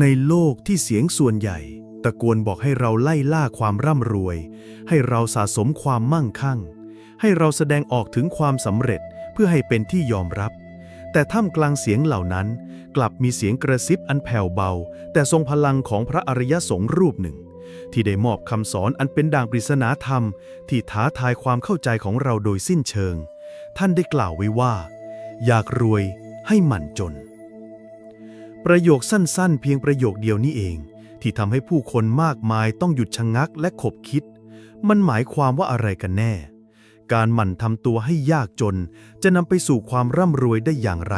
ในโลกที่เสียงส่วนใหญ่ ตะโกนบอกให้เราไล่ล่าความร่ำรวย ให้เราสะสมความมั่งคั่ง ให้เราแสดงออกถึงความสำเร็จเพื่อให้เป็นที่ยอมรับ แต่ท่ามกลางเสียงเหล่านั้น กลับมีเสียงกระซิบอันแผ่วเบา แต่ทรงพลังของพระอริยสงฆ์รูปหนึ่ง ที่ได้มอบคำสอนอันเป็นด่างปริศนาธรรม ที่ท้าทายความเข้าใจของเราโดยสิ้นเชิง ท่านได้กล่าวไว้ว่า อยากรวยให้หมั่นจน ประโยคสั้นๆ เพียงประโยคเดียวนี้เอง ที่ทำให้ผู้คนมากมายต้องหยุดชะงักและขบคิด มันหมายความว่าอะไรกันแน่ การหมั่นทำตัวให้ยากจน จะนำไปสู่ความร่ำรวยได้อย่างไร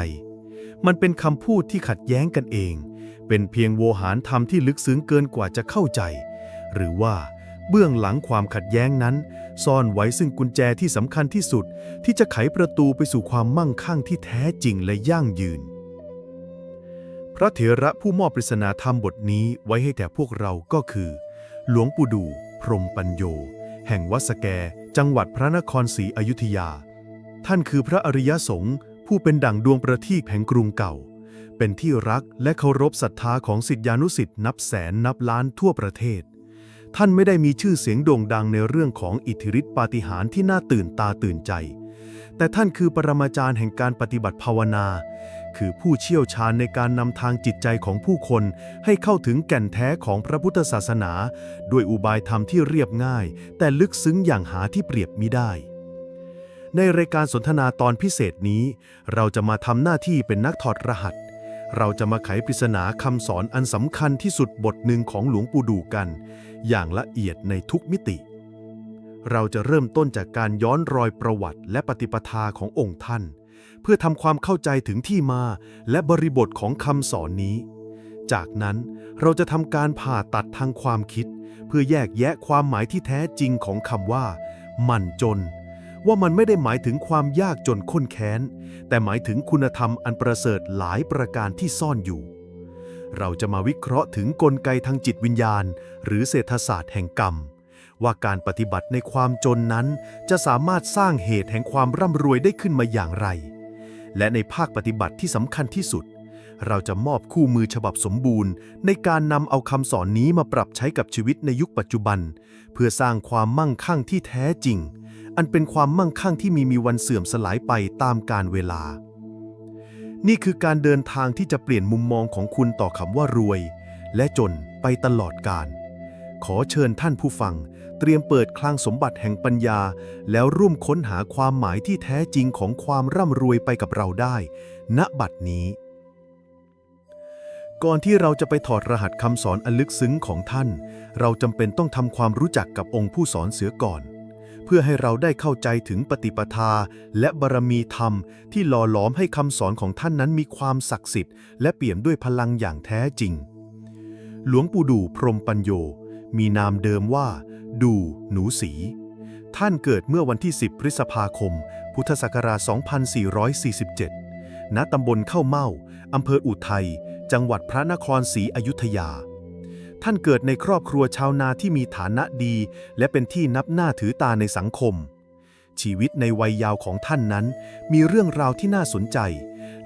มันเป็นคำพูดที่ขัดแย้งกันเอง เป็นเพียงโวหารธรรมที่ลึกซึ้งเกินกว่าจะเข้าใจ หรือว่าเบื้องหลังความขัดแย้งนั้น ซ่อนไว้ซึ่งกุญแจที่สำคัญที่สุด ที่จะไขประตูไปสู่ความมั่งคั่งที่แท้จริงและยั่งยืน พระเถระผู้มอบปริศนาธรรมบทนี้ไว้ให้แก่พวกเราก็คือ หลวงปู่ดูพรมปัญโย แห่งวัดสแก จังหวัดพระนครศรีอยุธยา ท่านคือพระอริยสงฆ์ผู้เป็นดั่งดวงประทีปแห่งกรุงเก่า เป็นที่รักและเคารพศรัทธาของศิษยานุศิษย์นับแสนนับล้านทั่วประเทศ ท่านไม่ได้มีชื่อเสียงโด่งดังในเรื่องของอิทธิฤทธิปาฏิหาริย์ที่น่าตื่นตาตื่นใจ แต่ท่านคือปรมาจารย์แห่งการปฏิบัติภาวนา คือผู้เชี่ยวชาญในการนำทางจิตใจของผู้คน ให้เข้าถึงแก่นแท้ของพระพุทธศาสนา ด้วยอุบายธรรมที่เรียบง่าย แต่ลึกซึ้งอย่างหาที่เปรียบมิได้ ในรายการสนทนาตอนพิเศษนี้ เราจะมาทำหน้าที่เป็นนักถอดรหัส เราจะมาไขปริศนาคำสอนอันสำคัญที่สุดบทหนึ่งของหลวงปู่ดูกัน อย่างละเอียดในทุกมิติเราจะเริ่มต้นจากการย้อนรอยประวัติและปฏิปทาขององค์ท่าน เพื่อทำความเข้าใจถึงที่มาและบริบทของคำสอนนี้ จากนั้นเราจะทำการผ่าตัดทางความคิด เพื่อแยกแยะความหมายที่แท้จริงของคำว่า มันจน ว่ามันไม่ได้หมายถึงความยากจนข้นแค้น แต่หมายถึงคุณธรรมอันประเสริฐหลายประการที่ซ่อนอยู่ เราจะมาวิเคราะห์ถึงกลไกทางจิตวิญญาณ หรือเศรษฐศาสตร์แห่งกรรมว่าการปฏิบัติในความจนนั้น จะสามารถสร้างเหตุแห่งความร่ำรวยได้ขึ้นมาอย่างไร และในภาคปฏิบัติที่สำคัญที่สุด เราจะมอบคู่มือฉบับสมบูรณ์ ในการนำเอาคำสอนนี้มาปรับใช้กับชีวิตในยุคปัจจุบัน เพื่อสร้างความมั่งคั่งที่แท้จริง อันเป็นความมั่งคั่งที่มีมีวันเสื่อมสลายไปตามกาลเวลา นี่คือการเดินทางที่จะเปลี่ยนมุมมองของคุณต่อคำว่ารวย และจนไปตลอดกาลขอเชิญท่านผู้ฟัง ตรียมเปิดคลังสมบัติแห่งปัญญา แล้วร่วมค้นหาความหมายที่แท้จริงของความร่ำรวยไปกับเราได้ ณบัดนี้ ก่อนที่เราจะไปถอดรหัสคำสอนอันลึกซึ้งของท่าน เราจำเป็นต้องทำความรู้จักกับองค์ผู้สอนเสือก่อน เพื่อให้เราได้เข้าใจถึงปฏิปทา และบารมีธรรม ที่หล่อหลอมให้คำสอนของท่านนั้นมีความศักดิ์สิทธิ์และเปี่ยมด้วยพลังอย่างแท้จริง หลวงปู่ดูพรมปัญโยมีนามเดิมว่า ดู หนูสี ท่านเกิดเมื่อวันที่ 10 พฤษภาคม พุทธศักราช 2447 ณ ตำบลเข้าเม่า อำเภออุทัย จังหวัดพระนครศรีอยุธยา ท่านเกิดในครอบครัวชาวนาที่มีฐานะดี และเป็นที่นับหน้าถือตาในสังคม ชีวิตในวัยยาวของท่านนั้น มีเรื่องราวที่น่าสนใจ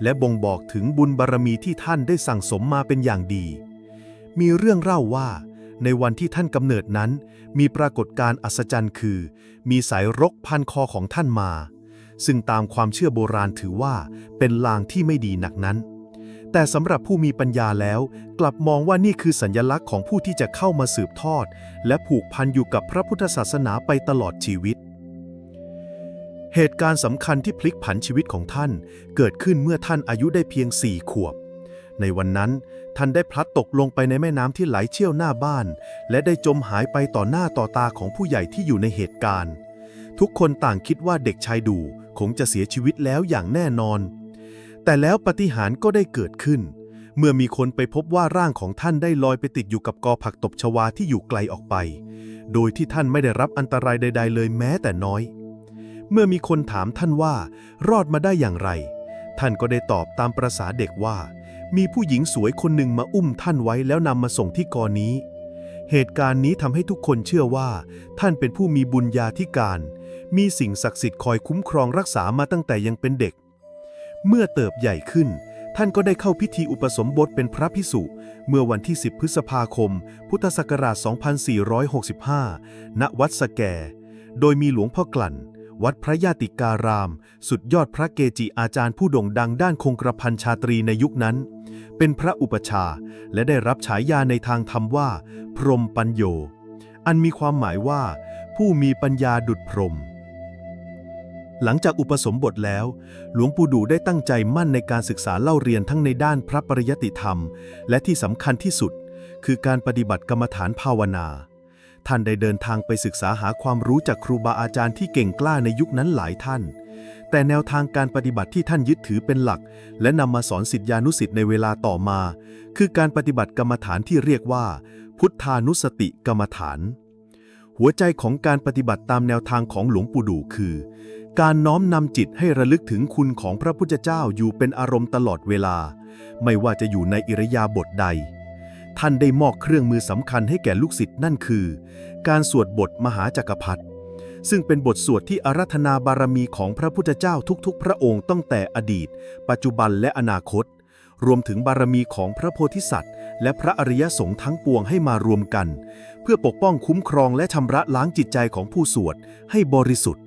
และบ่งบอกถึงบุญบารมีที่ท่านได้สั่งสมมาเป็นอย่างดี มีเรื่องเล่าว่า ในวันที่ท่านกำเนิดนั้น มีปรากฏการณ์อัศจรรย์คือ มีสายรกพันคอของท่านมา ซึ่งตามความเชื่อโบราณถือว่าเป็นลางที่ไม่ดีหนักนั้น แต่สำหรับผู้มีปัญญาแล้ว กลับมองว่านี่คือสัญลักษณ์ของผู้ที่จะเข้ามาสืบทอด และผูกพันอยู่กับพระพุทธศาสนาไปตลอดชีวิตเหตุการณ์สำคัญที่พลิกผันชีวิตของท่าน เกิดขึ้นเมื่อท่านอายุได้เพียงสี่ขวบ ในวันนั้นท่านได้พลัดตกลงไปในแม่น้ำที่ไหลเชี่ยวหน้าบ้าน และได้จมหายไปต่อหน้าต่อตาของผู้ใหญ่ที่อยู่ในเหตุการณ์ ทุกคนต่างคิดว่าเด็กชายดูคงจะเสียชีวิตแล้วอย่างแน่นอน แต่แล้วปาฏิหาริย์ก็ได้เกิดขึ้น เมื่อมีคนไปพบว่าร่างของท่านได้ลอยไปติดอยู่กับกอผักตบชวาที่อยู่ไกลออกไป โดยที่ท่านไม่ได้รับอันตรายใด ๆ เลยแม้แต่น้อย เมื่อมีคนถามท่านว่า รอดมาได้อย่างไร ท่านก็ได้ตอบตามประษาเด็กว่า มีผู้หญิงสวยคนหนึ่งมาอุ้มท่านไว้แล้วนำมาส่งที่กอนี้ เหตุการณ์นี้ทำให้ทุกคนเชื่อว่า ท่านเป็นผู้มีบุญญาธิการ มีสิ่งศักดิ์สิทธิ์คอยคุ้มครองรักษามาตั้งแต่ยังเป็นเด็ก เมื่อเติบใหญ่ขึ้น ท่านก็ได้เข้าพิธีอุปสมบทเป็นพระพิสุเมื่อวันที่ 10 พฤษภาคม พุทธศักราช 2465 ณ วัดสแก โดยมีหลวงพ่อกลั่น วัดพระยาติการาม สุดยอดพระเกจิอาจารย์ผู้โด่งดังด้านคงกระพันชาตรีในยุคนั้น เป็นพระอุปชาและได้รับฉายาในทางธรรมว่า พรหมปัญโย อันมีความหมายว่า ผู้มีปัญญาดุจพรหมหลังจากอุปสมบทแล้ว หลวงปู่ดูได้ตั้งใจมั่นในการศึกษาเล่าเรียนทั้งในด้านพระปริยติธรรม และที่สำคัญที่สุด คือการปฏิบัติกรรมฐานภาวนา ท่านได้เดินทางไปศึกษาหาความรู้จากครูบาอาจารย์ที่เก่งกล้าในยุคนั้นหลายท่าน แต่แนวทางการปฏิบัติที่ท่านยึดถือเป็นหลัก และนำมาสอนสิทธิานุสิทธิ์ในเวลาต่อมา คือการปฏิบัติกรรมฐานที่เรียกว่า พุทธานุสติกรรมฐาน หัวใจของการปฏิบัติตามแนวทางของหลวงปู่ดูคือ การน้อมนำจิตให้ระลึกถึงคุณของพระพุทธเจ้าอยู่เป็นอารมณ์ตลอดเวลา ไม่ว่าจะอยู่ในอิริยาบถใด ท่านได้มอบเครื่องมือสำคัญให้แก่ลูกศิษย์นั่นคือ การสวดบทมหาจักรพรรดิซึ่งเป็นบทสวดที่อารัธนาบารมีของพระพุทธเจ้าทุกๆ พระองค์ตั้งแต่อดีต ปัจจุบันและอนาคต รวมถึงบารมีของพระโพธิสัตว์ และพระอริยสงฆ์ทั้งปวงให้มารวมกัน เพื่อปกป้องคุ้มครองและชำระล้างจิตใจของผู้สวดให้บริสุทธิ์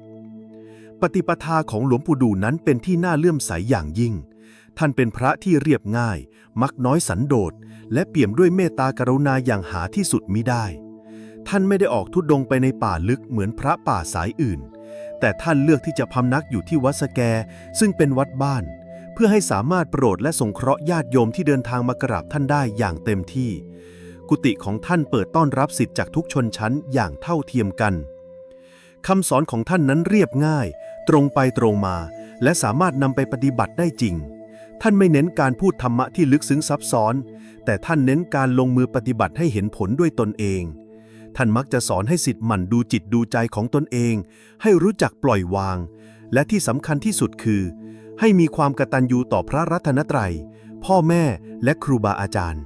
ปฏิปทาของหลวงปู่ดูนั้นเป็นที่น่าเลื่อมใสอย่างยิ่ง ท่านเป็นพระที่เรียบง่าย มักน้อยสันโดษ และเปี่ยมด้วยเมตตากรุณาอย่างหาที่สุดมิได้ ท่านไม่ได้ออกทุดดงไปในป่าลึกเหมือนพระป่าสายอื่น แต่ท่านเลือกที่จะพำนักอยู่ที่วัดสแก ซึ่งเป็นวัดบ้าน เพื่อให้สามารถโปรดและสงเคราะห์ญาติโยมที่เดินทางมากราบท่านได้อย่างเต็มที่ กุฏิของท่านเปิดต้อนรับสิทธิ์จากทุกชนชั้นอย่างเท่าเทียมกันคำสอนของท่านนั้นเรียบง่าย ตรงไปตรงมา และสามารถนำไปปฏิบัติได้จริง ท่านไม่เน้นการพูดธรรมะที่ลึกซึ้งซับซ้อน แต่ท่านเน้นการลงมือปฏิบัติให้เห็นผลด้วยตนเอง ท่านมักจะสอนให้สิทธิ์หมั่นดูจิตดูใจของตนเอง ให้รู้จักปล่อยวาง และที่สำคัญที่สุดคือ ให้มีความกตัญญูต่อพระรัตนตรัย พ่อแม่และครูบาอาจารย์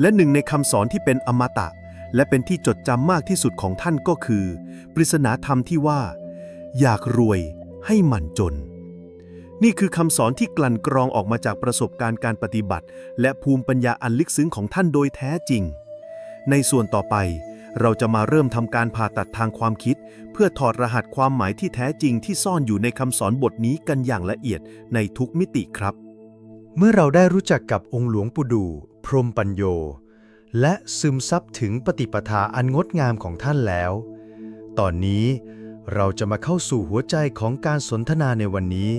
และหนึ่งในคำสอนที่เป็นอมตะ และเป็นที่จดจำมากที่สุดของท่านก็คือ ปริศนาธรรมที่ว่า อยากรวยให้หมั่นจน นี่คือคำสอนที่กลั่นกรองออกมาจากประสบการณ์การปฏิบัติ และภูมิปัญญาอันลึกซึ้งของท่านโดยแท้จริง ในส่วนต่อไป เราจะมาเริ่มทำการผ่าตัดทางความคิด เพื่อถอดรหัสความหมายที่แท้จริงที่ซ่อนอยู่ในคำสอนบทนี้กันอย่างละเอียดในทุกมิติครับ เมื่อเราได้รู้จักกับองค์หลวงปู่ดู พรหมปัญโย และซึมซับถึงปฏิปทาอันงดงามของท่านแล้ว ตอนนี้เราจะมาเข้าสู่หัวใจของการสนทนาในวันนี้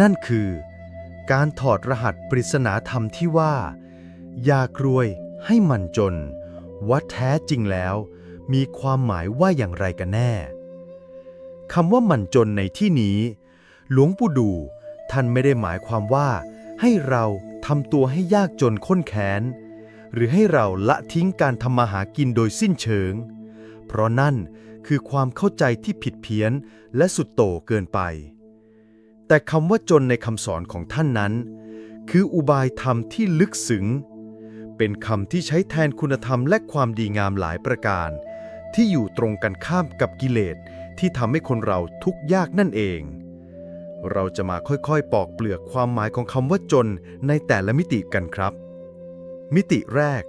นั่นคือ การถอดรหัสปริศนาธรรมที่ว่า อยากรวยให้มันจน ว่าแท้จริงแล้ว มีความหมายว่าอย่างไรกันแน่คำว่ามันจนในที่นี้ หลวงปู่ดูท่านไม่ได้หมายความว่า ให้เราทำตัวให้ยากจนข้นแค้น หรือให้เราละทิ้งการทำมาหากินโดยสิ้นเชิง เพราะนั่นคือความเข้าใจที่ผิดเพี้ยนและสุดโต่งเกินไป แต่คำว่าจนในคำสอนของท่านนั้น คืออุบายธรรมที่ลึกซึ้ง เป็นคำที่ใช้แทนคุณธรรมและความดีงามหลายประการ ที่อยู่ตรงกันข้ามกับกิเลสที่ทำให้คนเราทุกข์ยากนั่นเอง เราจะมาค่อยๆ ปอกเปลือกความหมายของคำว่าจนในแต่ละมิติกันครับ มิติแรก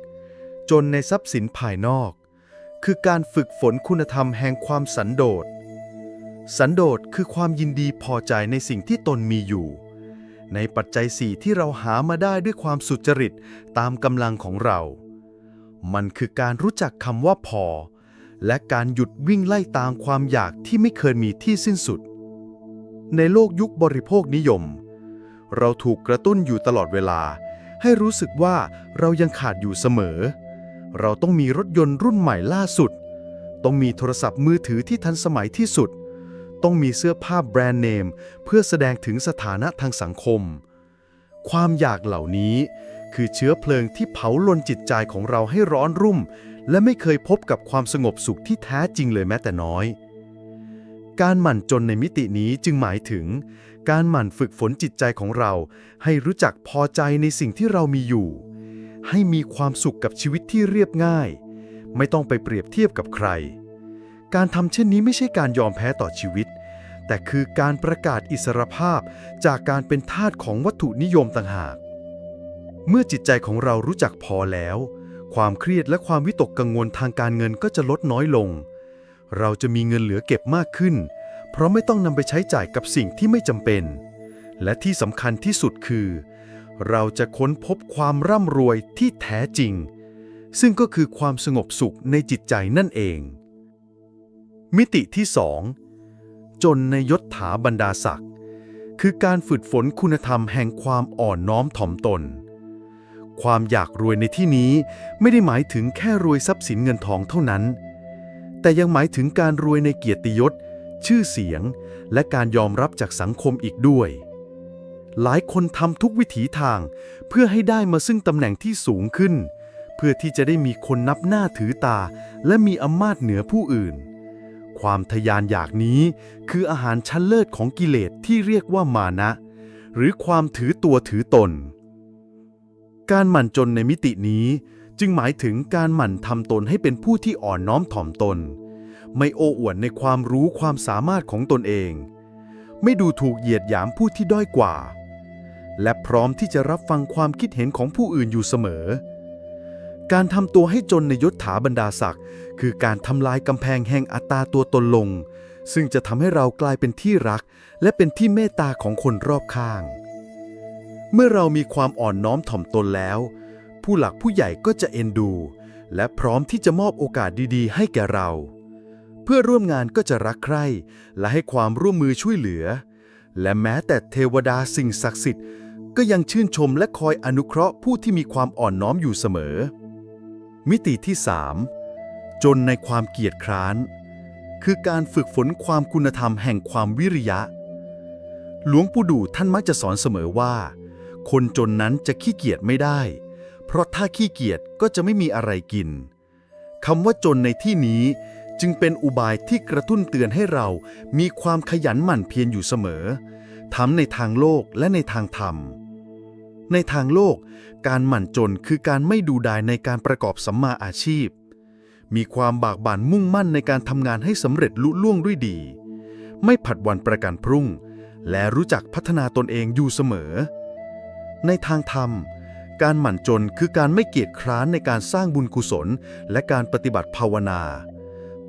จนในทรัพย์สินภายนอก คือการฝึกฝนคุณธรรมแห่งความสันโดษ สันโดษคือความยินดีพอใจในสิ่งที่ตนมีอยู่ ในปัจจัยสี่ที่เราหามาได้ด้วยความสุจริตตามกำลังของเรา มันคือการรู้จักคำว่าพอ และการหยุดวิ่งไล่ตามความอยากที่ไม่เคยมีที่สิ้นสุด ในโลกยุคบริโภคนิยม เราถูกกระตุ้นอยู่ตลอดเวลา ให้รู้สึกว่าเรายังขาดอยู่เสมอ เราต้องมีรถยนต์รุ่นใหม่ล่าสุด ต้องมีโทรศัพท์มือถือที่ทันสมัยที่สุด ต้องมีเสื้อผ้าแบรนด์เนม เพื่อแสดงถึงสถานะทางสังคม ความอยากเหล่านี้ คือเชื้อเพลิงที่เผาลนจิตใจของเราให้ร้อนรุ่ม และไม่เคยพบกับความสงบสุขที่แท้จริงเลยแม้แต่น้อย การหมั่นจนในมิตินี้จึงหมายถึง การหมั่นฝึกฝนจิตใจของเรา ให้รู้จักพอใจในสิ่งที่เรามีอยู่ ให้มีความสุขกับชีวิตที่เรียบง่าย ไม่ต้องไปเปรียบเทียบกับใคร การทำเช่นนี้ไม่ใช่การยอมแพ้ต่อชีวิต แต่คือการประกาศอิสรภาพจากการเป็นทาสของวัตถุนิยมต่างหาก เมื่อจิตใจของเรารู้จักพอแล้ว ความเครียดและความวิตกกังวลทางการเงินก็จะลดน้อยลง เราจะมีเงินเหลือเก็บมากขึ้น เพราะไม่ต้องนำไปใช้จ่ายกับสิ่งที่ไม่จำเป็น และที่สำคัญที่สุดคือ เราจะค้นพบความร่ำรวยที่แท้จริง ซึ่งก็คือความสงบสุขในจิตใจนั่นเอง มิติที่สองจนในยศถาบรรดาศักดิ์คือการฝึกฝนคุณธรรมแห่งความอ่อนน้อมถ่อมตน ความอยากรวยในที่นี้ไม่ได้หมายถึงแค่รวยทรัพย์สินเงินทองเท่านั้น แต่ยังหมายถึงการรวยในเกียรติยศ ชื่อเสียง และการยอมรับจากสังคมอีกด้วย หลายคนทำทุกวิถีทางเพื่อให้ได้มาซึ่งตำแหน่งที่สูงขึ้น เพื่อที่จะได้มีคนนับหน้าถือตา และมีอำนาจเหนือผู้อื่น ความทยานอยากนี้ คืออาหารชั้นเลิศของกิเลสที่เรียกว่ามานะ หรือความถือตัวถือตน การหมั่นจนในมิตินี้ จึงหมายถึงการหมั่นทำตนให้เป็นผู้ที่อ่อนน้อมถ่อมตน ไม่โอ้อวดในความรู้ความสามารถของตนเอง ไม่ดูถูกเหยียดหยามผู้ที่ด้อยกว่า และพร้อมที่จะรับฟังความคิดเห็นของผู้อื่นอยู่เสมอ การทำตัวให้จนในยศถาบรรดาศักดิ์คือการทำลายกำแพงแห่งอัตตาตัวตนลง ซึ่งจะทำให้เรากลายเป็นที่รัก และเป็นที่เมตตาของคนรอบข้าง เมื่อเรามีความอ่อนน้อมถ่อมตนแล้ว ผู้หลักผู้ใหญ่ก็จะเอ็นดู และพร้อมที่จะมอบโอกาสดีๆ ให้แก่เรา เพื่อร่วมงานก็จะรักใคร่ และให้ความร่วมมือช่วยเหลือ และแม้แต่เทวดาสิ่งศักดิ์สิทธิ์ก็ยังชื่นชมและคอยอนุเคราะห์ผู้ที่มีความอ่อนน้อมอยู่เสมอ มิติที่ 3 จนในความเกียจคร้าน คือการฝึกฝนความคุณธรรมแห่งความวิริยะ หลวงปู่ดูท่านมักจะสอนเสมอว่า คนจนนั้นจะขี้เกียจไม่ได้ เพราะถ้าขี้เกียจก็จะไม่มีอะไรกินคำว่าจนในที่นี้จึงเป็นอุบายที่กระตุ้นเตือนให้เรามีความขยันหมั่นเพียรอยู่เสมอทั้งในทางโลกและในทางธรรม ในทางโลก การหมั่นจนคือการไม่ดูดายในการประกอบสัมมาอาชีพ มีความบากบั่นมุ่งมั่นในการทำงานให้สำเร็จลุล่วงด้วยดี ไม่ผัดวันประกันพรุ่ง และรู้จักพัฒนาตนเองอยู่เสมอ ในทางธรรม การหมั่นจนคือการไม่เกียจคร้านในการสร้างบุญกุศล และการปฏิบัติภาวนา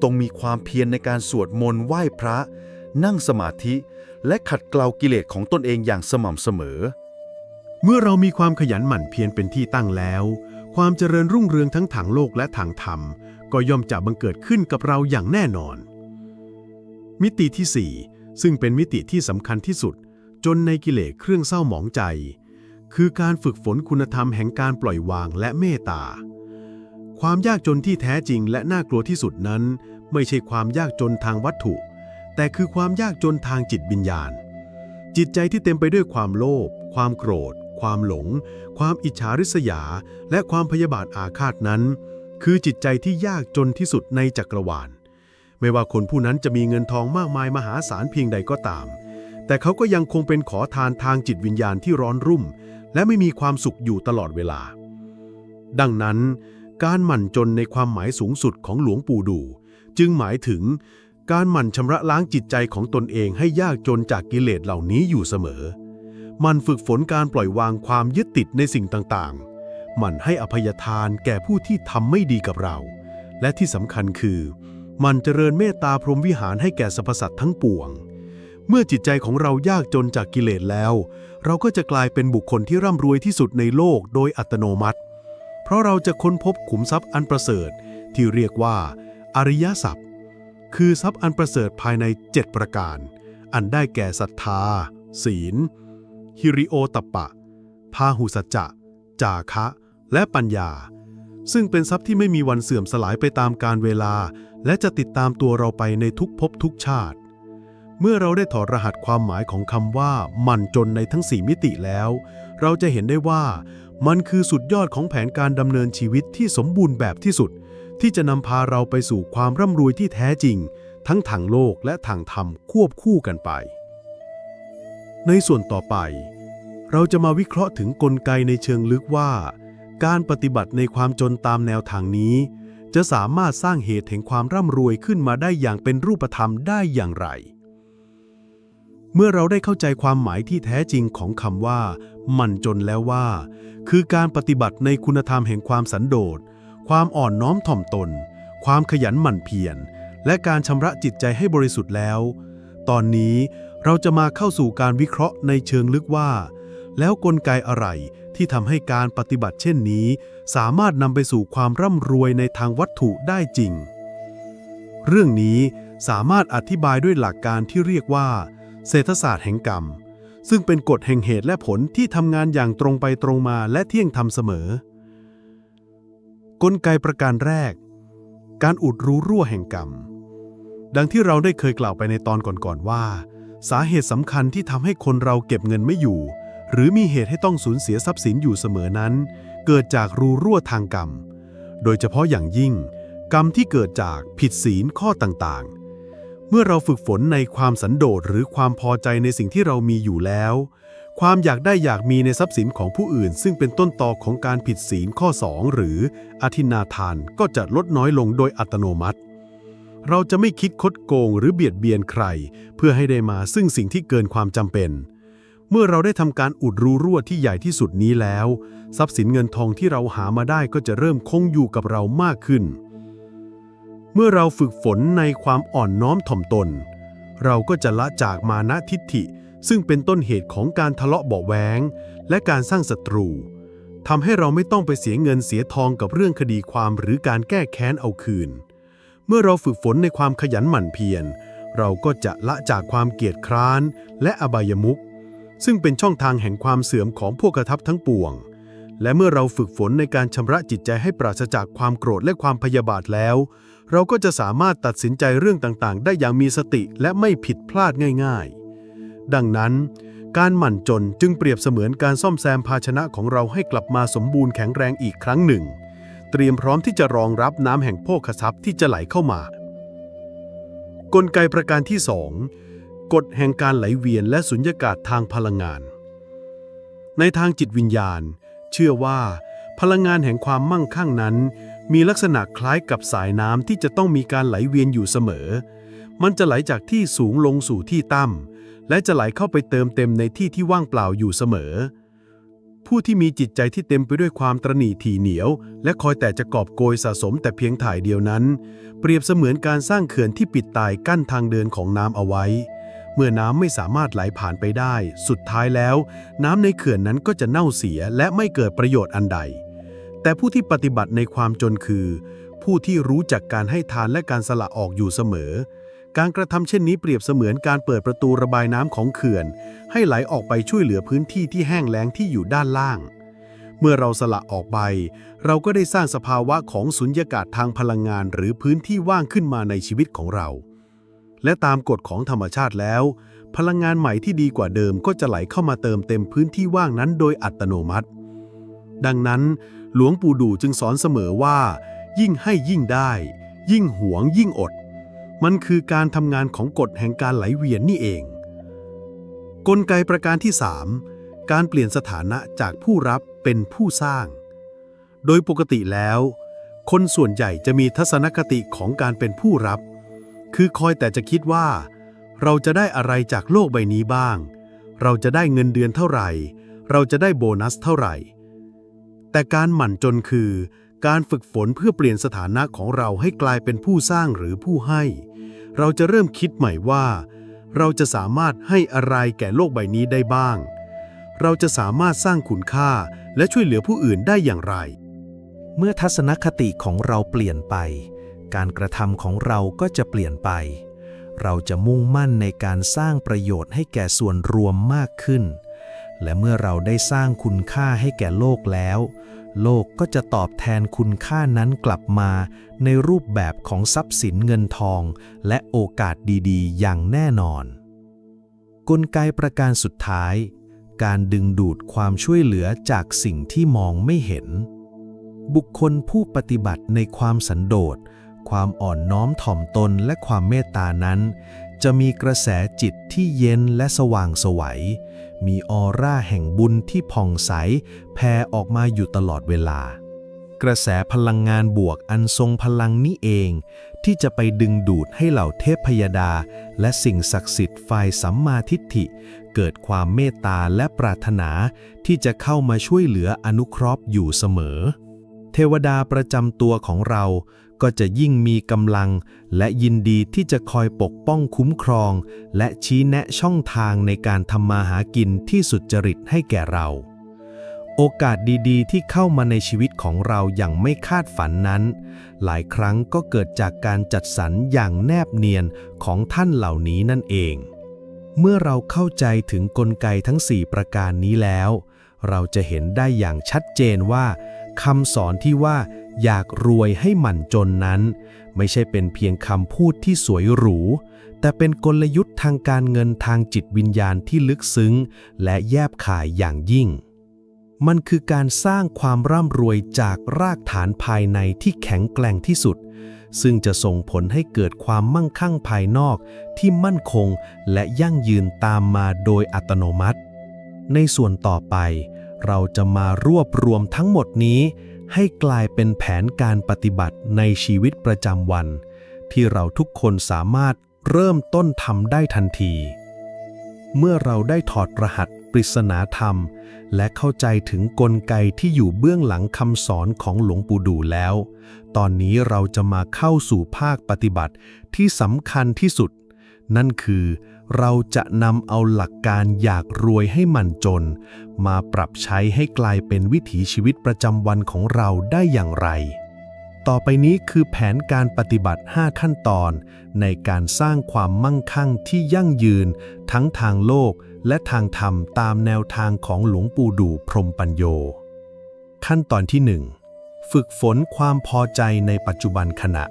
ต้องมีความเพียรในการสวดมนต์ไหว้พระ นั่งสมาธิ และขัดเกลากิเลสของตนเองอย่างสม่ำเสมอ เมื่อเรามีความขยันหมั่นเพียรเป็นที่ตั้งแล้ว ความเจริญรุ่งเรืองทั้งทางโลกและทางธรรม ก็ย่อมจะบังเกิดขึ้นกับเราอย่างแน่นอน มิติที่ 4 ซึ่งเป็นมิติที่สำคัญที่สุด จนในกิเลสเครื่องเศร้าหมองใจ คือการฝึกฝนคุณธรรมแห่งการปล่อยวางและเมตตา ความยากจนที่แท้จริงและน่ากลัวที่สุดนั้น ไม่ใช่ความยากจนทางวัตถุ แต่คือความยากจนทางจิตวิญญาณ จิตใจที่เต็มไปด้วยความโลภความโกรธ ความหลง ความอิจฉาริษยา และความพยาบาทอาฆาตนั้น คือจิตใจที่ยากจนที่สุดในจักรวาล ไม่ว่าคนผู้นั้นจะมีเงินทองมากมายมหาศาลเพียงใดก็ตาม แต่เขาก็ยังคงเป็นขอทานทางจิตวิญญาณที่ร้อนรุ่ม และไม่มีความสุขอยู่ตลอดเวลา ดังนั้น การหมั่นจนในความหมายสูงสุดของหลวงปู่ดู จึงหมายถึงการหมั่นชำระล้างจิตใจของตนเองให้ยากจนจากกิเลสเหล่านี้อยู่เสมอ มันฝึกฝนการปล่อยวางความยึดติดในสิ่งต่างๆ มันให้อภัยทานแก่ผู้ที่ทำไม่ดีกับเรา และที่สำคัญคือ มันเจริญเมตตาพรหมวิหารให้แก่สรรพสัตว์ทั้งปวง เมื่อจิตใจของเรายากจนจากกิเลสแล้ว เราก็จะกลายเป็นบุคคลที่ร่ำรวยที่สุดในโลกโดยอัตโนมัติ เพราะเราจะค้นพบขุมทรัพย์อันประเสริฐที่เรียกว่า อริยทรัพย์ คือทรัพย์อันประเสริฐภายใน 7 ประการ อันได้แก่ศรัทธา ศีล ฮิริโอตปปะ พาหุสัจจะ จาคะ และปัญญา ซึ่งเป็นทรัพย์ที่ไม่มีวันเสื่อมสลายไปตามกาลเวลา และจะติดตามตัวเราไปในทุกภพทุกชาติ เมื่อเราได้ถอดรหัสความหมายของคำว่า มันจนในทั้งสี่มิติแล้ว เราจะเห็นได้ว่า มันคือสุดยอดของแผนการดำเนินชีวิตที่สมบูรณ์แบบที่สุด ที่จะนำพาเราไปสู่ความร่ำรวยที่แท้จริง ทั้งทางโลกและทางธรรมควบคู่กันไป ในส่วนต่อไป เราจะมาวิเคราะห์ถึงกลไกในเชิงลึกว่า การปฏิบัติในความจนตามแนวทางนี้ จะสามารถสร้างเหตุแห่งความร่ำรวยขึ้นมาได้อย่างเป็นรูปธรรมได้อย่างไร เมื่อเราได้เข้าใจความหมายที่แท้จริงของคำว่า มันจนแล้วว่า คือการปฏิบัติในคุณธรรมแห่งความสันโดษ ความอ่อนน้อมถ่อมตน ความขยันหมั่นเพียรและการชำระจิตใจให้บริสุทธิ์แล้ว ตอนนี้ เราจะมาเข้าสู่การวิเคราะห์ในเชิงลึกว่า แล้วกลไกอะไรที่ทำให้การปฏิบัติเช่นนี้ สามารถนำไปสู่ความร่ำรวยในทางวัตถุได้จริง เรื่องนี้สามารถอธิบายด้วยหลักการที่เรียกว่า เศรษฐศาสตร์แห่งกรรม ซึ่งเป็นกฎแห่งเหตุและผลที่ทำงานอย่างตรงไปตรงมาและเที่ยงธรรมเสมอ กลไกประการแรก การอุดรู้รั่วแห่งกรรม ดังที่เราได้เคยกล่าวไปในตอนก่อนๆว่า สาเหตุสำคัญที่ทำให้คนเราเก็บเงินไม่อยู่ หรือมีเหตุให้ต้องสูญเสียทรัพย์สินอยู่เสมอนั้น เกิดจากรูรั่วทางกรรม โดยเฉพาะอย่างยิ่ง กรรมที่เกิดจากผิดศีลข้อต่างๆ เมื่อเราฝึกฝนในความสันโดษหรือความพอใจในสิ่งที่เรามีอยู่แล้ว ความอยากได้อยากมีในทรัพย์สินของผู้อื่น ซึ่งเป็นต้นตอของการผิดศีลข้อ 2 หรืออธินาทานก็จะลดน้อยลงโดยอัตโนมัติ เราจะไม่คิดคดโกงหรือเบียดเบียนใคร เพื่อให้ได้มาซึ่งสิ่งที่เกินความจำเป็น เมื่อเราได้ทำการอุดรูรั่วที่ใหญ่ที่สุดนี้แล้ว ทรัพย์สินเงินทองที่เราหามาได้ก็จะเริ่มคงอยู่กับเรามากขึ้น เมื่อเราฝึกฝนในความอ่อนน้อมถ่อมตน เราก็จะละจากมานะทิฏฐิ ซึ่งเป็นต้นเหตุของการทะเลาะเบาะแวงและการสร้างศัตรูทำให้เราไม่ต้องไปเสียเงินเสียทองกับเรื่องคดีความหรือการแก้แค้นเอาคืน เมื่อเราฝึกฝนในความขยันหมั่นเพียร เราก็จะละจากความเกียจคร้านและอบายมุขซึ่งเป็นช่องทางแห่งความเสื่อมของพวกกระทับทั้งปวง และเมื่อเราฝึกฝนในการชำระจิตใจให้ปราศจากความโกรธและความพยาบาทแล้ว เราก็จะสามารถตัดสินใจเรื่องต่างๆ ได้อย่างมีสติและไม่ผิดพลาดง่าย ๆ ดังนั้น การหมั่นจนจึงเปรียบเสมือนการซ่อมแซมภาชนะของเราให้กลับมาสมบูรณ์แข็งแรงอีกครั้งหนึ่ง เตรียมพร้อมที่จะรองรับน้ำแห่งโภคทรัพย์ที่จะไหลเข้ามา กลไกประการที่ 2 กฎแห่งการไหลเวียนและสุญญากาศทางพลังงาน ในทางจิตวิญญาณ เชื่อว่า พลังงานแห่งความมั่งคั่งนั้น มีลักษณะคล้ายกับสายน้ำที่จะต้องมีการไหลเวียนอยู่เสมอ มันจะไหลจากที่สูงลงสู่ที่ต่ำและจะไหลเข้าไปเติมเต็มในที่ที่ว่างเปล่าอยู่เสมอ ผู้ที่มีจิตใจที่เต็มไปด้วยความตรหนี่ถี่เหนียว และคอยแต่จะกอบโกยสะสมแต่เพียงถ่ายเดียวนั้น เปรียบเสมือนการสร้างเขื่อนที่ปิดตายกั้นทางเดินของน้ำเอาไว้ เมื่อน้ำไม่สามารถไหลผ่านไปได้ สุดท้ายแล้ว น้ำในเขื่อนนั้นก็จะเน่าเสียและไม่เกิดประโยชน์อันใด แต่ผู้ที่ปฏิบัติในความจนคือ ผู้ที่รู้จักการให้ทานและการสละออกอยู่เสมอ การกระทำเช่นนี้เปรียบเสมือนการเปิดประตูระบายน้ำของเขื่อน ให้ไหลออกไปช่วยเหลือพื้นที่ที่แห้งแล้งที่อยู่ด้านล่าง เมื่อเราสละออกไป เราก็ได้สร้างสภาวะของสุญญากาศทางพลังงานหรือพื้นที่ว่างขึ้นมาในชีวิตของเรา และตามกฎของธรรมชาติแล้ว พลังงานใหม่ที่ดีกว่าเดิมก็จะไหลเข้ามาเติมเต็มพื้นที่ว่างนั้นโดยอัตโนมัติ ดังนั้น หลวงปู่ดูจึงสอนเสมอว่า ยิ่งให้ยิ่งได้ ยิ่งหวงยิ่งอด มันคือการทำงานของกฎแห่งการไหลเวียนนี่เอง กลไกประการที่ 3 การเปลี่ยนสถานะจากผู้รับเป็นผู้สร้าง โดยปกติแล้ว คนส่วนใหญ่จะมีทัศนคติของการเป็นผู้รับ คือคอยแต่จะคิดว่า เราจะได้อะไรจากโลกใบนี้บ้าง เราจะได้เงินเดือนเท่าไหร่ เราจะได้โบนัสเท่าไหร่ แต่การหมั่นจนคือการฝึกฝนเพื่อเปลี่ยนสถานะของเราให้กลายเป็นผู้สร้างหรือผู้ให้ เราจะเริ่มคิดใหม่ว่า เราจะสามารถให้อะไรแก่โลกใบนี้ได้บ้าง เราจะสามารถสร้างคุณค่าและช่วยเหลือผู้อื่นได้อย่างไร เมื่อทัศนคติของเราเปลี่ยนไป การกระทำของเราก็จะเปลี่ยนไป เราจะมุ่งมั่นในการสร้างประโยชน์ให้แก่ส่วนรวมมากขึ้น และเมื่อเราได้สร้างคุณค่าให้แก่โลกแล้ว โลกก็จะตอบแทนคุณค่านั้นกลับมา ในรูปแบบของทรัพย์สินเงินทอง และโอกาสดีๆ อย่างแน่นอน กลไกประการสุดท้าย การดึงดูดความช่วยเหลือจากสิ่งที่มองไม่เห็น บุคคลผู้ปฏิบัติในความสันโดษ ความอ่อนน้อมถ่อมตนและความเมตตานั้น จะมีกระแสจิตที่เย็นและสว่างสวัย มีออร่าแห่งบุญที่ผ่องใสแผ่ออกมาอยู่ตลอดเวลา กระแสพลังงานบวกอันทรงพลังนี้เอง ที่จะไปดึงดูดให้เหล่าเทพพยดา และสิ่งศักดิ์สิทธิ์ฝ่ายสัมมาทิฏฐิ เกิดความเมตตาและปรารถนาที่จะเข้ามาช่วยเหลืออนุเคราะห์อยู่เสมอ ทวดาประจำตัวของเราก็จะยิ่งมีกำลัง และยินดีที่จะคอยปกป้องคุ้มครอง และชี้แนะช่องทางในการทำมาหากินที่สุจริตให้แก่เรา โอกาสดีๆ ที่เข้ามาในชีวิตของเราอย่างไม่คาดฝันนั้น หลายครั้งก็เกิดจากการจัดสรรอย่างแนบเนียนของท่านเหล่านี้นั่นเอง เมื่อเราเข้าใจถึงกลไกทั้ง 4 ประการนี้แล้ว เราจะเห็นได้อย่างชัดเจนว่า คำสอนที่ว่า อยากรวยให้หมั่นจนนั้น ไม่ใช่เป็นเพียงคำพูดที่สวยหรู แต่เป็นกลยุทธ์ทางการเงินทางจิตวิญญาณที่ลึกซึ้ง และแยบขายอย่างยิ่ง มันคือการสร้างความร่ำรวยจากรากฐานภายในที่แข็งแกร่งที่สุด ซึ่งจะส่งผลให้เกิดความมั่งคั่งภายนอกที่มั่นคงและยั่งยืนตามมาโดยอัตโนมัติ ในส่วนต่อไป เราจะมารวบรวมทั้งหมดนี้ ให้กลายเป็นแผนการปฏิบัติในชีวิตประจำวัน ที่เราทุกคนสามารถเริ่มต้นทำได้ทันที เมื่อเราได้ถอดรหัสปริศนาธรรม และเข้าใจถึงกลไกที่อยู่เบื้องหลังคำสอนของหลวงปู่ดูแล้ว ตอนนี้เราจะมาเข้าสู่ภาคปฏิบัติที่สำคัญที่สุด นั่นคือ เราจะนำเอาหลักการอยากรวยให้มันจน มาปรับใช้ให้กลายเป็นวิถีชีวิตประจำวันของเราได้อย่างไร ต่อไปนี้คือแผนการปฏิบัติ 5 ขั้นตอน ในการสร้างความมั่งคั่งที่ยั่งยืน ทั้งทางโลกและทางธรรมตามแนวทางของหลวงปู่ดูพรมปัญโย ขั้นตอนที่ 1 ฝึกฝนความพอใจในปัจจุบันขณะ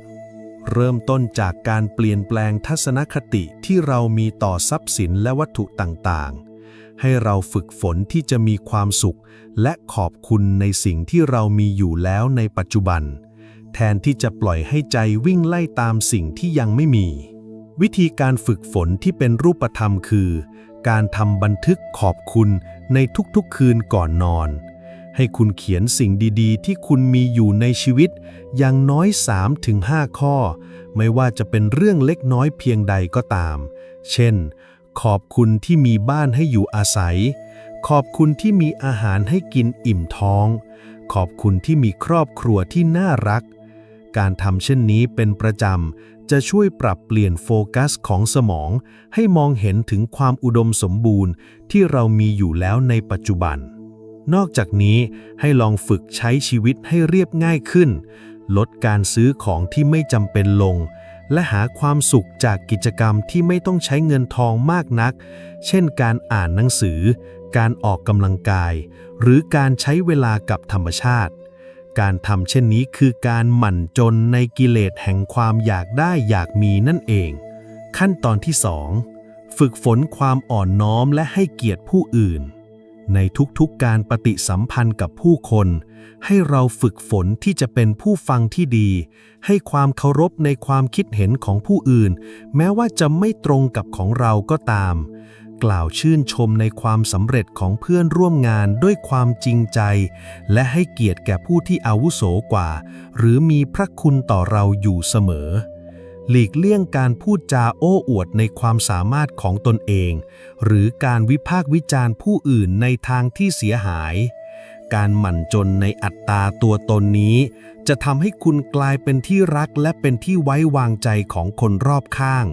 เริ่มต้นจากการเปลี่ยนแปลงทัศนคติที่เรามีต่อทรัพย์สินและวัตถุต่างๆ ให้เราฝึกฝนที่จะมีความสุข และขอบคุณในสิ่งที่เรามีอยู่แล้วในปัจจุบัน แทนที่จะปล่อยให้ใจวิ่งไล่ตามสิ่งที่ยังไม่มี วิธีการฝึกฝนที่เป็นรูปธรรมคือ การทำบันทึกขอบคุณในทุกๆคืนก่อนนอน ให้คุณเขียนสิ่งดีๆ ที่คุณมีอยู่ในชีวิต อย่างน้อย 3-5 ข้อ ไม่ว่าจะเป็นเรื่องเล็กน้อยเพียงใดก็ตาม เช่น ขอบคุณที่มีบ้านให้อยู่อาศัย ขอบคุณที่มีอาหารให้กินอิ่มท้อง ขอบคุณที่มีครอบครัวที่น่ารัก การทำเช่นนี้เป็นประจำ จะช่วยปรับเปลี่ยนโฟกัสของสมอง ให้มองเห็นถึงความอุดมสมบูรณ์ที่เรามีอยู่แล้วในปัจจุบัน นอกจากนี้ให้ลองฝึกใช้ชีวิตให้เรียบง่ายขึ้น ลดการซื้อของที่ไม่จำเป็นลง และหาความสุขจากกิจกรรมที่ไม่ต้องใช้เงินทองมากนัก เช่นการอ่านหนังสือ การออกกำลังกาย หรือการใช้เวลากับธรรมชาติ การทำเช่นนี้คือการหมั่นจนในกิเลสแห่งความอยากได้อยากมีนั่นเอง ขั้นตอนที่ 2 ฝึกฝนความอ่อนน้อมและให้เกียรติผู้อื่น ในทุกๆการปฏิสัมพันธ์กับผู้คน ให้เราฝึกฝนที่จะเป็นผู้ฟังที่ดี ให้ความเคารพในความคิดเห็นของผู้อื่น แม้ว่าจะไม่ตรงกับของเราก็ตาม กล่าวชื่นชมในความสำเร็จของเพื่อนร่วมงานด้วยความจริงใจ และให้เกียรติแก่ผู้ที่อาวุโสกว่า หรือมีพระคุณต่อเราอยู่เสมอ หลีกเลี่ยงการพูดจาโอ้อวดในความสามารถของตนเอง หรือการวิพากษ์วิจารณ์ผู้อื่นในทางที่เสียหาย การหมั่นจนในอัตตาตัวตนนี้ จะทำให้คุณกลายเป็นที่รักและเป็นที่ไว้วางใจของคนรอบข้าง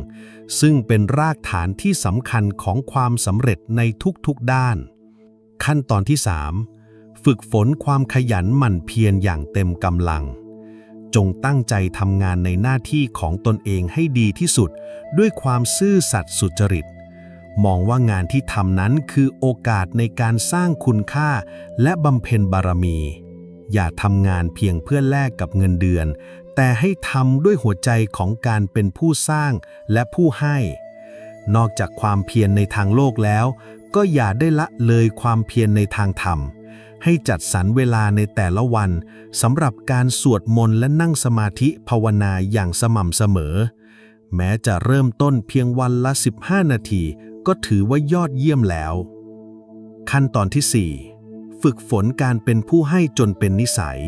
ซึ่งเป็นรากฐานที่สำคัญของความสำเร็จในทุกๆด้าน ขั้นตอนที่ 3 ฝึกฝนความขยันหมั่นเพียรอย่างเต็มกำลัง จงตั้งใจทำงานในหน้าที่ของตนเองให้ดีที่สุด ด้วยความซื่อสัตย์สุจริต มองว่างานที่ทำนั้นคือโอกาสในการสร้างคุณค่าและบำเพ็ญบารมี อย่าทำงานเพียงเพื่อแลกกับเงินเดือน แต่ให้ทำด้วยหัวใจของการเป็นผู้สร้างและผู้ให้ นอกจากความเพียรในทางโลกแล้ว ก็อย่าได้ละเลยความเพียรในทางธรรม ให้จัดสรรเวลาในแต่ละวันสำหรับการสวดมนต์และนั่งสมาธิภาวนาอย่างสม่ำเสมอ แม้จะเริ่มต้นเพียงวันละ 15 นาที ก็ถือว่ายอดเยี่ยมแล้ว ขั้นตอนที่ 4 ฝึกฝนการเป็นผู้ให้จนเป็นนิสัย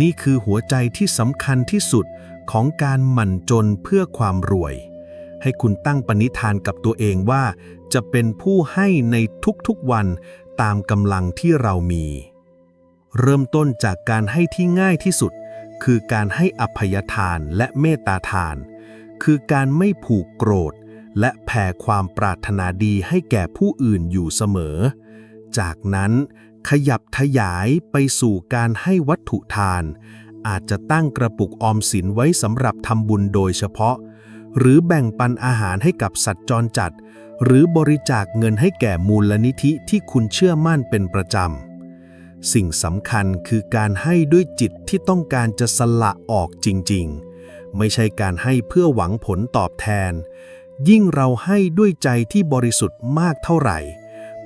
นี่คือหัวใจที่สำคัญที่สุดของการหมั่นจนเพื่อความรวย ให้คุณตั้งปณิธานกับตัวเองว่าจะเป็นผู้ให้ในทุกๆวัน ตามกำลังที่เรามี เริ่มต้นจากการให้ที่ง่ายที่สุด คือการให้อภัยทานและเมตตาทาน คือการไม่ผูกโกรธ และแผ่ความปรารถนาดีให้แก่ผู้อื่นอยู่เสมอ จากนั้นขยับขยายไปสู่การให้วัตถุทาน อาจจะตั้งกระปุกออมสินไว้สำหรับทำบุญโดยเฉพาะ หรือแบ่งปันอาหารให้กับสัตว์จรจัด หรือบริจาคเงินให้แก่มูลนิธิที่คุณเชื่อมั่นเป็นประจำ สิ่งสำคัญคือการให้ด้วยจิตที่ต้องการจะสละออกจริง ๆ ไม่ใช่การให้เพื่อหวังผลตอบแทน ยิ่งเราให้ด้วยใจที่บริสุทธิ์มากเท่าไหร่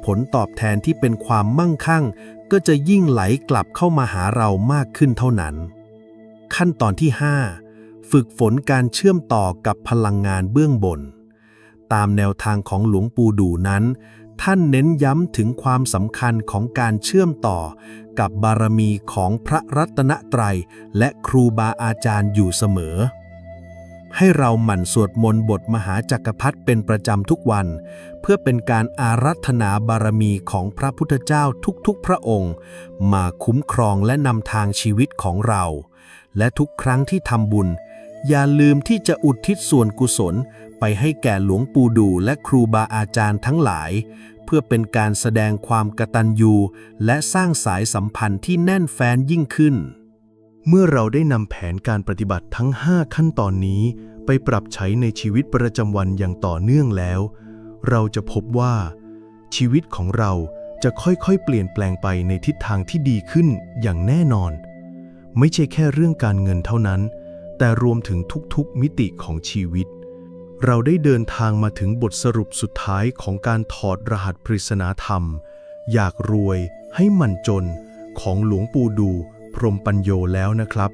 ผลตอบแทนที่เป็นความมั่งคั่ง ก็จะยิ่งไหลกลับเข้ามาหาเรามากขึ้นเท่านั้น ขั้นตอนที่ 5 ฝึกฝนการเชื่อมต่อกับพลังงานเบื้องบน ตามแนวทางของหลวงปู่ดูนั้น ท่านเน้นย้ำถึงความสำคัญของการเชื่อมต่อ กับบารมีของพระรัตนตรัย และครูบาอาจารย์อยู่เสมอ ให้เราหมั่นสวดมนต์บทมหาจักรพรรดิเป็นประจำทุกวัน เพื่อเป็นการอารัธนาบารมีของพระพุทธเจ้าทุกๆ พระองค์ มาคุ้มครองและนำทางชีวิตของเรา และทุกครั้งที่ทำบุญ อย่าลืมที่จะอุทิศส่วนกุศลไปให้แก่หลวงปู่ดูและครูบาอาจารย์ทั้งหลาย เพื่อเป็นการแสดงความกตัญญูและสร้างสายสัมพันธ์ที่แน่นแฟ้นยิ่งขึ้น เมื่อเราได้นำแผนการปฏิบัติทั้ง 5 ขั้นตอนนี้ ไปปรับใช้ในชีวิตประจำวันอย่างต่อเนื่องแล้ว เราจะพบว่า ชีวิตของเราจะค่อยๆ เปลี่ยนแปลงไปในทิศทางที่ดีขึ้นอย่างแน่นอน ไม่ใช่แค่เรื่องการเงินเท่านั้น แต่รวมถึงทุกๆมิติของชีวิต เราได้เดินทางมาถึงบทสรุปสุดท้ายของการถอดรหัสปริศนาธรรม อยากรวยให้มั่นจนของหลวงปู่ดู พรหมปัญโยแล้วนะครับ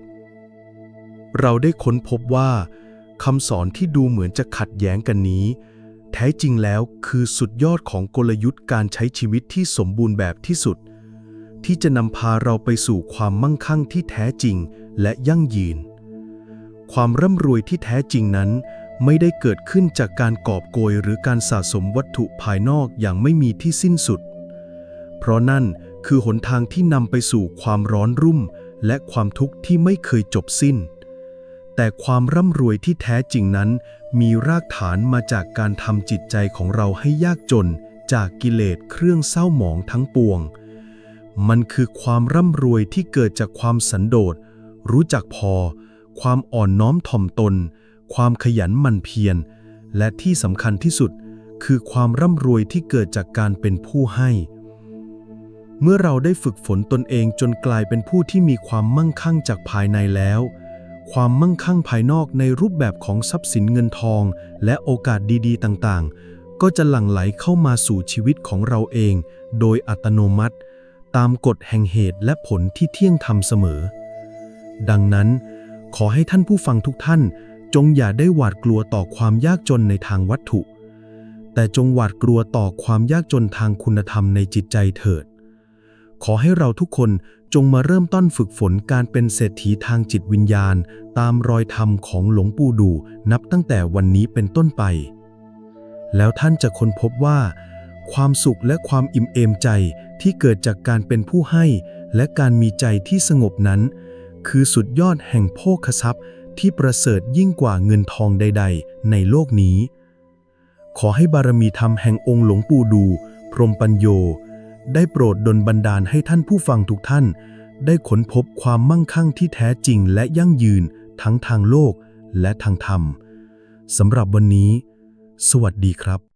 เราได้ค้นพบว่าคำสอนที่ดูเหมือนจะขัดแย้งกันนี้ แท้จริงแล้วคือสุดยอดของกลยุทธ์การใช้ชีวิตที่สมบูรณ์แบบที่สุด ที่จะนำพาเราไปสู่ความมั่งคั่งที่แท้จริงและยั่งยืน ความร่ำรวยที่แท้จริงนั้น ไม่ได้เกิดขึ้นจากการกอบโกยหรือการสะสมวัตถุภายนอกอย่างไม่มีที่สิ้นสุด เพราะนั่นคือหนทางที่นำไปสู่ความร้อนรุ่ม และความทุกข์ที่ไม่เคยจบสิ้น แต่ความร่ำรวยที่แท้จริงนั้น มีรากฐานมาจากการทำจิตใจของเราให้ยากจนจากกิเลสเครื่องเศร้าหมองทั้งปวง มันคือความร่ำรวยที่เกิดจากความสันโดษ รู้จักพอ ความอ่อนน้อมถ่อมตน ความขยันหมั่นเพียร และที่สำคัญที่สุดคือความร่ำรวยที่เกิดจากการเป็นผู้ให้ เมื่อเราได้ฝึกฝนตนเองจนกลายเป็นผู้ที่มีความมั่งคั่งจากภายในแล้ว ความมั่งคั่งภายนอกในรูปแบบของทรัพย์สินเงินทอง และโอกาสดีๆ ต่างๆ ก็จะหลั่งไหลเข้ามาสู่ชีวิตของเราเอง โดยอัตโนมัติ ตามกฎแห่งเหตุและผลที่เที่ยงธรรมเสมอ ดังนั้น ขอให้ท่านผู้ฟังทุกท่าน จงอย่าได้หวาดกลัวต่อความยากจนในทางวัตถุ แต่จงหวาดกลัวต่อความยากจนทางคุณธรรมในจิตใจเถิด ขอให้เราทุกคนจงมาเริ่มต้นฝึกฝนการเป็นเศรษฐีทางจิตวิญญาณ ตามรอยธรรมของหลวงปู่ดู นับตั้งแต่วันนี้เป็นต้นไป แล้วท่านจะค้นพบว่า ความสุขและความอิ่มเอมใจที่เกิดจากการเป็นผู้ให้ และการมีใจที่สงบนั้น คือสุดยอดแห่งโภคทรัพย์ที่ประเสริฐยิ่งกว่าเงินทองใด ๆ ในโลกนี้ ขอให้บารมีธรรมแห่งองค์หลวงปู่ดู พรหมปัญโย ได้โปรดดลบันดาลให้ท่านผู้ฟังทุกท่าน ได้ค้นพบความมั่งคั่งที่แท้จริงและยั่งยืนทั้งทางโลกและทางธรรมสำหรับวันนี้ สวัสดีครับ